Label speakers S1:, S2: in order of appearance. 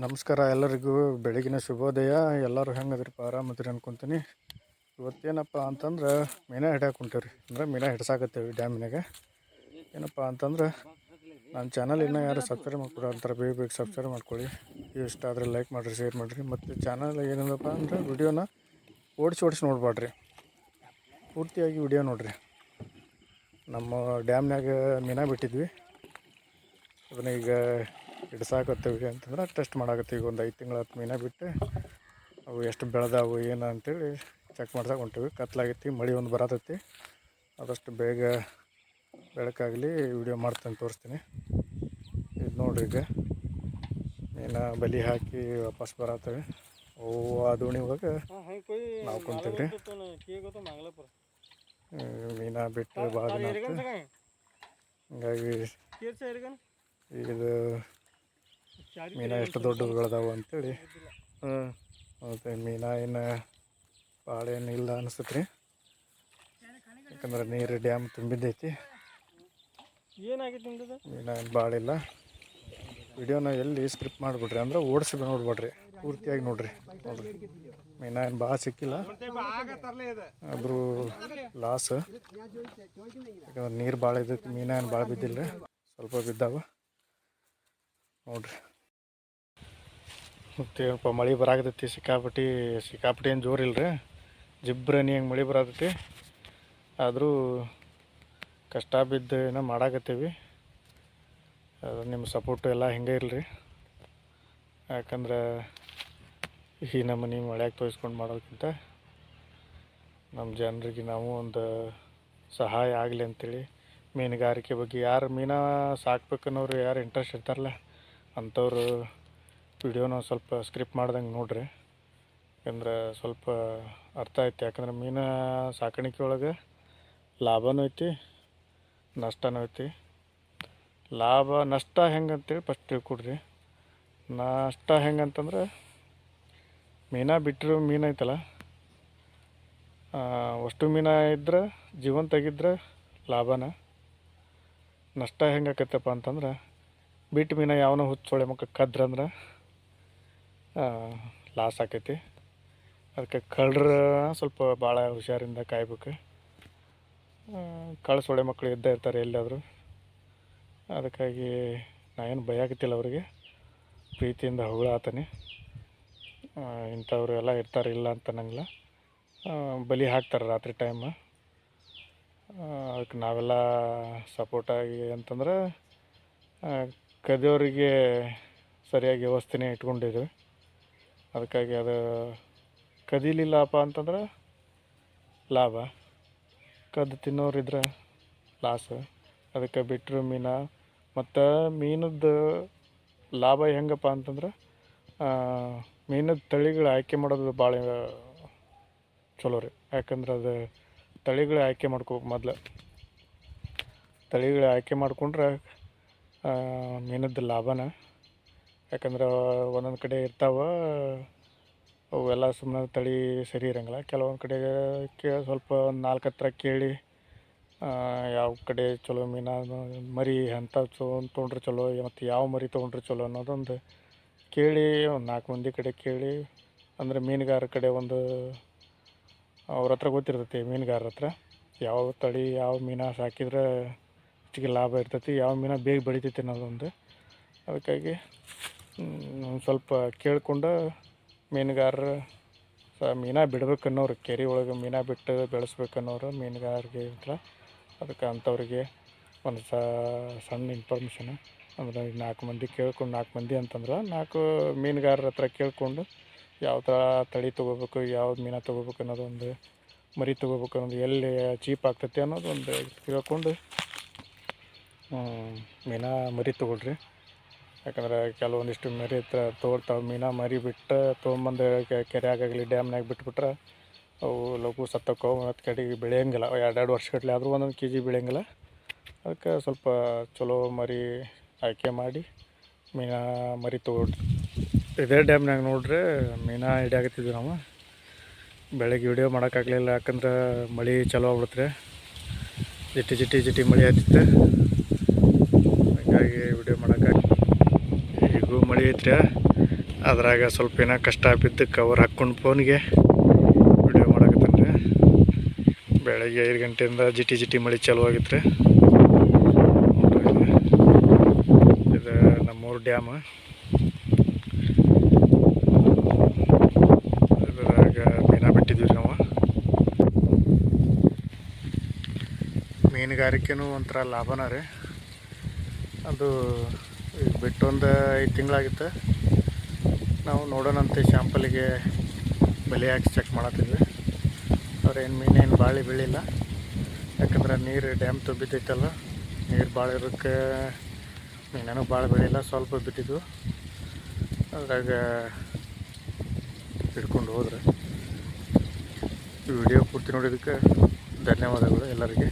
S1: ನಮಸ್ಕಾರ ಎಲ್ಲರಿಗೂ. ಬೆಳಗಿನ ಶುಭೋದಯ. ಎಲ್ಲರೂ ಹೆಂಗದ್ರಿಪ್ಪ? ಆರಾಮದ್ರಿ ಅನ್ಕೊಂತೀನಿ. ಇವತ್ತೇನಪ್ಪ ಅಂತಂದ್ರೆ ಮೀನ ಹಿಡ್ಯಾಕೆ ಹೊಂಟೇವ್ರಿ. ಅಂದ್ರೆ ಮೀನ ಹಿಡ್ಸಾಕತ್ತೇವೆ ಡ್ಯಾಮಿನಾಗ ಏನಪ್ಪ ಅಂತಂದ್ರೆ ನನ್ನ ಚಾನಲ್ ಇನ್ನೂ ಯಾರು ಸಬ್ಸ್ಕ್ರೈಬ್ ಮಾಡ್ಕೊಡ ಅಂತಾರೆ ಬೇಗ ಬೇಗ ಸಬ್ಸ್ಕ್ರೈಬ್ ಮಾಡ್ಕೊಳ್ಳಿ. ಇಷ್ಟ ಆದರೆ ಲೈಕ್ ಮಾಡಿರಿ ಶೇರ್ ಮಾಡಿರಿ. ಮತ್ತು ಚಾನಲ್ ಏನಿಲ್ಲಪ್ಪ ಅಂದರೆ ವಿಡಿಯೋನ ಓಡಿಸಿ ಓಡಿಸಿ ನೋಡ್ಬೇಡ್ರಿ ಪೂರ್ತಿಯಾಗಿ ವಿಡಿಯೋ ನೋಡಿರಿ. ನಮ್ಮ ಡ್ಯಾಮ್ನಾಗ ಮೀನ ಬಿಟ್ಟಿದ್ವಿ. ಅದನ್ನ ಈಗ ಹಿಡ್ಸಾಕತ್ತೀವಿ ಅಂತಂದ್ರೆ ಟೆಸ್ಟ್ ಮಾಡಾಕತ್ತೀವಿ ಒಂದು ಐದು ತಿಂಗಳು ಹತ್ತು ಮೀನ ಬಿಟ್ಟು. ಅವು ಎಷ್ಟು ಬೆಳೆದಾವು ಏನು ಅಂತೇಳಿ ಚೆಕ್ ಮಾಡ್ಸಕ್ಕೆ ಹೊಂಟೀವಿ. ಕತ್ಲಾಗೈತಿ ಮಳೆ ಒಂದು ಬರತೈತಿ. ಆದಷ್ಟು ಬೇಗ ಬೆಳಕಾಗಲಿ ವಿಡಿಯೋ ಮಾಡ್ತೀನಿ ತೋರಿಸ್ತೀನಿ. ಇದು ನೋಡ್ರಿ ಈಗ. ಮೀನ ಬಲಿ ಹಾಕಿ ವಾಪಸ್ ಬರತ್ತವೆ ಅವು ಆ ದೋಣಿ ಒಳಗೆ ನಾವು ಕುಂತೀವ್ರಿ. ಮೀನ ಬಿಟ್ಟು ಭಾಳ ದಿನ ಹಿಂಗಾಗಿ ಇದು ಮೀನ ಎಷ್ಟು ದೊಡ್ಡದು ಬೆಳೆದಾವು ಅಂತೇಳಿ.
S2: ಹ್ಞೂ
S1: ಮತ್ತು ಮೀನ ಏನು ಭಾಳ ಏನು ಇಲ್ಲ ಅನಿಸುತ್ತೆ ರೀ ಯಾಕಂದ್ರೆ ನೀರು ಡ್ಯಾಮ್ ತುಂಬಿದ್ದೈತಿ.
S2: ನಿಮ್ದು?
S1: ಮೀನ ಏನು ಭಾಳ ಇಲ್ಲ. ವಿಡಿಯೋನ ಎಲ್ಲಿ ಸ್ಕ್ರಿಪ್ಟ್ ಮಾಡಿಬಿಡ್ರಿ ಅಂದ್ರೆ ಓಡಿಸಿ ನೋಡ್ಬೇಡ್ರಿ. ಪೂರ್ತಿಯಾಗಿ ನೋಡ್ರಿ. ನೋಡ್ರಿ. ಮೀನ ಏನು ಭಾಳ ಸಿಕ್ಕಿಲ್ಲ. ಆದರೂ ಲಾಸ್ ಯಾಕಂದ್ರೆ ನೀರು ಭಾಳ ಇದ್ದೈತಿ ಮೀನ ಏನು ಭಾಳ ಬಿದ್ದಿಲ್ಲ. ರೀ ಸ್ವಲ್ಪ ಬಿದ್ದಾವ. ನೋಡ್ರಿ. ಮತ್ತೆ ಏನಪ್ಪ, ಮಳೆ ಬರಾಕತೈತಿ ಸಿಕ್ಕಾಪಟ್ಟಿ ಸಿಕ್ಕಾಪಟ್ಟಿ ಏನು ಜೋರು ಇಲ್ಲ ರೀ ಜಿಬ್ರನಿ ಹಂಗೆ ಮಳೆ ಬರಾಕತ್ತೈತಿ. ಆದರೂ ಕಷ್ಟ ಬಿದ್ದು ಏನೋ ಮಾಡಾಕತ್ತೀವಿ. ಅದು ನಿಮ್ಮ ಸಪೋರ್ಟು ಎಲ್ಲ ಹಿಂಗೆ ಇರಲಿ ಯಾಕಂದ್ರೆ ಈ ನಮ್ಮನೆ ಮಳೆಯಾಗಿ ತೋರಿಸ್ಕೊಂಡು ಮಾಡೋದಕ್ಕಿಂತ ನಮ್ಮ ಜನರಿಗೆ ನಾವು ಒಂದು ಸಹಾಯ ಆಗಲಿ ಅಂತೇಳಿ, ಮೀನುಗಾರಿಕೆ ಬಗ್ಗೆ ಯಾರು ಮೀನು ಸಾಕ್ಬೇಕನ್ನೋರು ಯಾರು ಇಂಟ್ರೆಸ್ಟ್ ಇರ್ತಾರಲ್ಲ, ಅಂಥವ್ರು ವಿಡಿಯೋನ ಸ್ವಲ್ಪ ಸ್ಕ್ರಿಪ್ಟ್ ಮಾಡ್ದಂಗೆ ನೋಡ್ರಿ. ಯಾಕಂದ್ರೆ ಸ್ವಲ್ಪ ಅರ್ಥ ಐತಿ ಯಾಕಂದ್ರೆ ಮೀನ ಸಾಕಾಣಿಕೆ ಒಳಗೆ ಲಾಭನೂ ಐತಿ, ನಷ್ಟನೂ ಐತಿ. ಲಾಭ, ನಷ್ಟ ಹೆಂಗೆ ಅಂತೇಳಿ ಫಸ್ಟ್ ತಿಳ್ಕೊಡ್ರಿ. ನಷ್ಟ ಹೆಂಗಂತಂದ್ರೆ ಮೀನ ಬಿಟ್ಟಿರೋ ಮೀನು ಐತಲ್ಲ ಅಷ್ಟು ಮೀನ ಇದ್ರೆ, ಜೀವಂತಾಗಿದ್ರೆ ಲಾಭನ. ನಷ್ಟ ಹೆಂಗೆ ಆಕತ್ತಪ್ಪ ಅಂತಂದ್ರೆ ಬಿಟ್ಟು ಮೀನ ಯಾವನೋ ಹುಚ್ಚೊಳೆ ಮಕ್ಕ ಕದ್ರಂದ್ರೆ ಲಾಸ್ ಆಕೈತಿ. ಅದಕ್ಕೆ ಕಳ್ರ ಸ್ವಲ್ಪ ಭಾಳ ಹುಷಾರಿಂದ ಕಾಯ್ಬೇಕು. ಕಳ್ಳ ಸೊಳ್ಳೆ ಮಕ್ಕಳು ಇದ್ದೇ ಇರ್ತಾರೆ ಎಲ್ಲಾದರೂ ಅದಕ್ಕಾಗಿ ನಾ ಏನು ಭಯಾಕತ್ತಿಲ್ಲ ಅವರಿಗೆ. ಪ್ರೀತಿಯಿಂದ ಹೊಗಳಾತನಿ ಇಂಥವ್ರು ಎಲ್ಲ ಇರ್ತಾರೆ ಇಲ್ಲ ಅಂತ ಅನ್ನಂಗಿಲ್ಲ. ಬಲಿ ಹಾಕ್ತಾರೆ ರಾತ್ರಿ ಟೈಮ್ ಅದಕ್ಕೆ ನಾವೆಲ್ಲ ಸಪೋರ್ಟಾಗಿ ಅಂತಂದ್ರೆ ಕದಿಯವರಿಗೆ ಸರಿಯಾಗಿ ವ್ಯವಸ್ಥೆನೇ ಇಟ್ಕೊಂಡಿದ್ವಿ ಅದಕ್ಕಾಗಿ ಅದು ಕದೀಲಿಲ್ಲಪ್ಪ ಅಂತಂದ್ರೆ ಲಾಭ. ಕದ್ದು ತಿನ್ನೋರಿದ್ರೆ ಲಾಸ್. ಅದಕ್ಕೆ ಬಿಟ್ಟರು ಮೀನ. ಮತ್ತು ಮೀನದ್ದು ಲಾಭ ಹೆಂಗಪ್ಪ ಅಂತಂದ್ರೆ ಮೀನದ ತಳಿಗಳು ಆಯ್ಕೆ ಮಾಡೋದು ಭಾಳ ಚಲೋ ರೀ. ಯಾಕಂದ್ರೆ ಅದು ತಳಿಗಳು ಆಯ್ಕೆ ಮಾಡ್ಕೋಬೇಕು ಮೊದಲು. ತಳಿಗಳು ಆಯ್ಕೆ ಮಾಡ್ಕೊಂಡ್ರೆ ಮೀನದ್ದು ಲಾಭನ ಯಾಕಂದ್ರೆ ಒಂದೊಂದು ಕಡೆ ಇರ್ತಾವೆ, ಅವೆಲ್ಲ ಸುಮ್ಮನೆ ತಳಿ ಸರಿ ಇರಂಗಿಲ್ಲ. ಕೆಲವೊಂದು ಕಡೆ ಕೇ ಸ್ವಲ್ಪ ಒಂದು ನಾಲ್ಕು ಹತ್ರ ಕೇಳಿ ಯಾವ ಕಡೆ ಚಲೋ ಮೀನು ಮರಿ ಅಂಥ ಚಲೋ ತೊಗೊಂಡ್ರೆ ಚಲೋ, ಮತ್ತು ಯಾವ ಮರಿ ತೊಗೊಂಡ್ರೆ ಚಲೋ ಅನ್ನೋದೊಂದು ಕೇಳಿ, ಒಂದು ನಾಲ್ಕು ಮಂದಿ ಕಡೆ ಕೇಳಿ, ಅಂದರೆ ಮೀನುಗಾರ ಕಡೆ ಒಂದು ಅವ್ರ ಹತ್ರ ಗೊತ್ತಿರ್ತೈತಿ ಮೀನುಗಾರರ ಹತ್ರ, ಯಾವ ತಳಿ ಯಾವ ಮೀನ ಸಾಕಿದ್ರೆ ಹೆಚ್ಚಿಗೆ ಲಾಭ ಇರ್ತೈತಿ, ಯಾವ ಮೀನ ಬೇಗ ಬೆಳಿತೈತಿ ಅನ್ನೋದೊಂದು. ಅದಕ್ಕಾಗಿ ಸ್ವಲ್ಪ ಕೇಳ್ಕೊಂಡು ಮೀನುಗಾರರು ಸ ಮೀನ ಬಿಡ್ಬೇಕನ್ನೋರು, ಕೆರೆ ಒಳಗೆ ಮೀನ ಬಿಟ್ಟು ಬೆಳೆಸ್ಬೇಕನ್ನೋರು ಮೀನುಗಾರರಿಗೆ ಹತ್ರ ಅದಕ್ಕೆ ಅಂಥವ್ರಿಗೆ ಒಂದು ಸಣ್ಣ ಇನ್ಫಾರ್ಮೇಷನ್ ಅಂದ್ರೆ ನಾಲ್ಕು ಮಂದಿ ಕೇಳ್ಕೊಂಡು ನಾಲ್ಕು ಮಂದಿ ಅಂತಂದ್ರೆ ನಾಲ್ಕು ಮೀನುಗಾರರ ಹತ್ರ ಕೇಳಿಕೊಂಡು ಯಾವ ಥರ ತಳಿ ತೊಗೋಬೇಕು, ಯಾವ್ದು ಮೀನು ತೊಗೋಬೇಕು ಅನ್ನೋದೊಂದು ಮರಿ ತೊಗೋಬೇಕು ಅನ್ನೋದು ಎಲ್ಲಿ ಚೀಪ್ ಆಗ್ತೈತಿ ಅನ್ನೋದು ಒಂದು ತಿಳ್ಕೊಂಡು ಮೀನ ಮರಿ ತೊಗೊಳ್ರಿ. ಯಾಕಂದ್ರೆ ಕೆಲವೊಂದಿಷ್ಟು ಮರಿ ತೋಳ್ತಾವೆ, ಮೀನು ಮರಿ ಬಿಟ್ಟು ತೊಗೊಂಬಂದು ಕೆರೆಯಾಗಲಿ ಡ್ಯಾಮ್ನಾಗ ಬಿಟ್ಬಿಟ್ರೆ ಅವು ಲಘು ಸತ್ತಕ್ಕವು ಮತ್ತು ಕಡೆಗೆ ಬೆಳೆಯಂಗಿಲ್ಲ. ಎರಡೆರಡು ವರ್ಷಗಟ್ಟಲೆ ಆದರೂ ಒಂದೊಂದು ಕೆ ಜಿ ಬೆಳೆಯಂಗಿಲ್ಲ. ಅದಕ್ಕೆ ಸ್ವಲ್ಪ ಚಲೋ ಮರಿ ಆಯ್ಕೆ ಮಾಡಿ ಮೀನ ಮರಿ ತೊಗೊಳ್ರಿ ಇದೇ ಡ್ಯಾಮ್ನಾಗ ನೋಡ್ರಿ ಮೀನ ಹಿಡಿಯಾಕತ್ತಿದ್ವಿ ನಾವು. ಬೆಳಗ್ಗೆ ವಿಡಿಯೋ ಮಾಡೋಕ್ಕಾಗಲಿಲ್ಲ ಯಾಕಂದ್ರೆ ಮಳೆ ಚಲೋ ಆಗ್ಬಿಡ್ತ್ರಿ. ಜಿಟ್ಟಿ ಜಿಟ್ಟಿ ಜಿಟ್ಟಿ ಮಳೆ ಆಗ್ತಿತ್ತು ಹಾಗಾಗಿ ವಿಡಿಯೋ ಮಾಡೋಕ್ಕಾಗ ಮಳೆ ಐತ್ರಿ. ಅದ್ರಾಗ ಸ್ವಲ್ಪ ಏನೋ ಕಷ್ಟ ಬಿದ್ದು ಕವರ್ ಹಾಕ್ಕೊಂಡು ಫೋನ್ಗೆ ವಿಡಿಯೋ ಮಾಡಕತ್ತೀನಿ ರೀ ಬೆಳಗ್ಗೆ ಐದು ಗಂಟೆಯಿಂದ ಜಿಟಿ ಜಿಟಿ ಮಳೆ ಚಾಲೂ ಆಗಿತ್ತು ರೀ ಇದು ನಮ್ಮೂರು ಡ್ಯಾಮ್ ಇದ್ರಾಗ ಮೀನ ಬಿಟ್ಟಿದ್ವಿ ರೀ ನಾವು. ಮೀನುಗಾರಿಕೆನೂ ಒಂಥರ ಲಾಭನ ರೀ. ಅದು ಈಗ ಬಿಟ್ಟು ಒಂದು ಐದು ತಿಂಗಳಾಗಿತ್ತು. ನಾವು ನೋಡೋಣಂತೆ ಶ್ಯಾಂಪಲಿಗೆ ಬೆಲೆ ಹಾಕಿ ಚೆಕ್ ಮಾಡತ್ತಿದ್ವಿ. ಅವ್ರೇನು ಮೀನೇನು ಬಾಳಿ ಬೀಳಿಲ್ಲ. ಯಾಕಂದ್ರೆ ನೀರು ಡ್ಯಾಮ್ ತುಂಬಿದ್ದೈತಲ್ಲ, ನೀರು ಭಾಳ ಇರೋಕ್ಕೆ ಮೀನೇನೂ ಭಾಳ ಬೆಳಿಲ್ಲ, ಸ್ವಲ್ಪ ಬಿದ್ದಿದ್ದು ಅದ್ರಾಗ ಹಿಡ್ಕೊಂಡು ಹೋದ್ರೆ. ವಿಡಿಯೋ ಪೂರ್ತಿ ನೋಡಿದ್ದಕ್ಕೆ ಧನ್ಯವಾದಗಳು ಎಲ್ಲರಿಗೆ.